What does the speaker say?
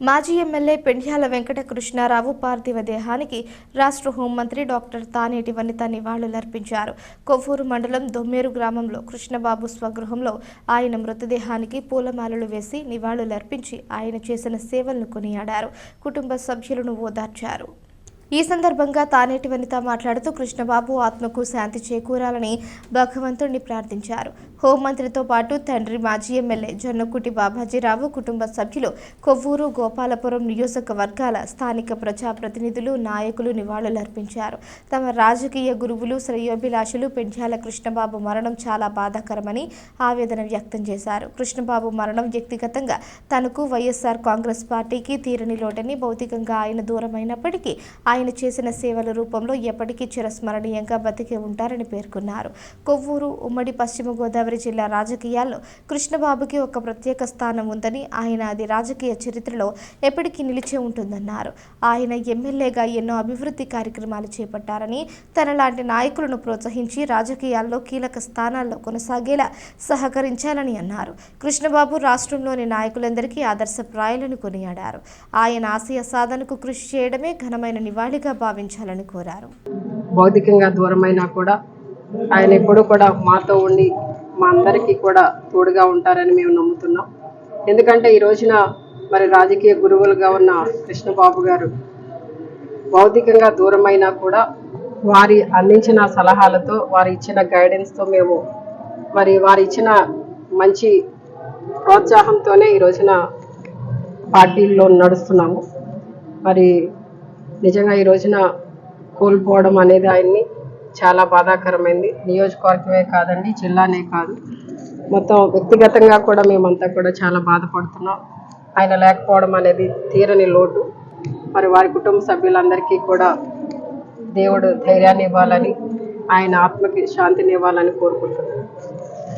మాజీ ఎమ్మెల్యే పెండ్యాల వెంకట కృష్ణారావు పార్థివ దేహానికి రాష్ట్ర హోంమంత్రి డాక్టర్ తానేటి వనిత నివాళులర్పించారు. కొవ్వూరు మండలం దొమ్మేరు గ్రామంలో కృష్ణబాబు స్వగృహంలో ఆయన మృతదేహానికి పూలమాలలు వేసి నివాళులర్పించి ఆయన చేసిన సేవలను కొనియాడారు. కుటుంబ సభ్యులను ఓదార్చారు. ఈ సందర్భంగా తానేటి వనిత మాట్లాడుతూ కృష్ణబాబు ఆత్మకు శాంతి చేకూరాలని భగవంతుణ్ణి ప్రార్థించారు. హోంమంత్రితో పాటు తండ్రి మాజీ ఎమ్మెల్యే జొన్నకుటి బాబాజీరావు కుటుంబ సభ్యులు కొవ్వూరు గోపాలపురం నియోజకవర్గాల స్థానిక ప్రజాప్రతినిధులు నాయకులు నివాళులర్పించారు. తమ రాజకీయ గురువులు శ్రేయోభిలాషులు పెండ్యాల కృష్ణబాబు మరణం చాలా బాధాకరమని ఆవేదన వ్యక్తం చేశారు. కృష్ణబాబు మరణం వ్యక్తిగతంగా తనకు వైఎస్ఆర్ కాంగ్రెస్ పార్టీకి తీరని లోటని భౌతికంగా ఆయన దూరమైనప్పటికీ ఆయన చేసిన సేవల రూపంలో ఎప్పటికీ చిరస్మరణీయంగా బతికి ఉంటారని పేర్కొన్నారు. కొవ్వూరు ఉమ్మడి పశ్చిమ గోదావరి జిల్లా రాజకీయాల్లో కృష్ణబాబుకి ఒక ప్రత్యేక స్థానం ఉందని ఆయన అది రాజకీయ చరిత్రలో ఎప్పటికీ నిలిచే ఉంటుందన్నారు. ఆయన ఎమ్మెల్యేగా ఎన్నో అభివృద్ధి కార్యక్రమాలు చేపట్టారని తనలాంటి నాయకులను ప్రోత్సహించి రాజకీయాల్లో కీలక స్థానాల్లో కొనసాగేలా సహకరించాలని అన్నారు. కృష్ణబాబు రాష్ట్రంలోని నాయకులందరికీ ఆదర్శప్రాయులను కొనియాడారు. ఆయన ఆశయ సాధనకు కృషి చేయడమే ఘనమైన నివాళిగా భావించాలని కోరారు. భౌతికంగా దూరమైనా కూడా ఆయన ఎప్పుడూ కూడా మాతో ఉండి మా అందరికీ కూడా తోడుగా ఉంటారని మేము నమ్ముతున్నాం. ఎందుకంటే ఈ రోజున మరి రాజకీయ గురువులుగా ఉన్న కృష్ణబాబు గారు భౌతికంగా దూరమైనా కూడా వారి అందించిన సలహాలతో వారి ఇచ్చిన గైడెన్స్తో మేము మరి వారి ఇచ్చిన మంచి ప్రోత్సాహంతోనే ఈ రోజున పార్టీల్లో నడుస్తున్నాము. మరి నిజంగా ఈ రోజున కోల్పోవడం అనేది ఆయన్ని చాలా బాధాకరమైంది. నియోజకవర్గమే కాదండి జిల్లానే కాదు. మొత్తం వ్యక్తిగతంగా కూడా మేమంతా కూడా చాలా బాధపడుతున్నాం. ఆయన లేకపోవడం అనేది తీరని లోటు. మరి వారి కుటుంబ సభ్యులందరికీ కూడా దేవుడు ధైర్యాన్ని ఇవ్వాలని ఆయన ఆత్మకి శాంతిని ఇవ్వాలని కోరుకుంటున్నాను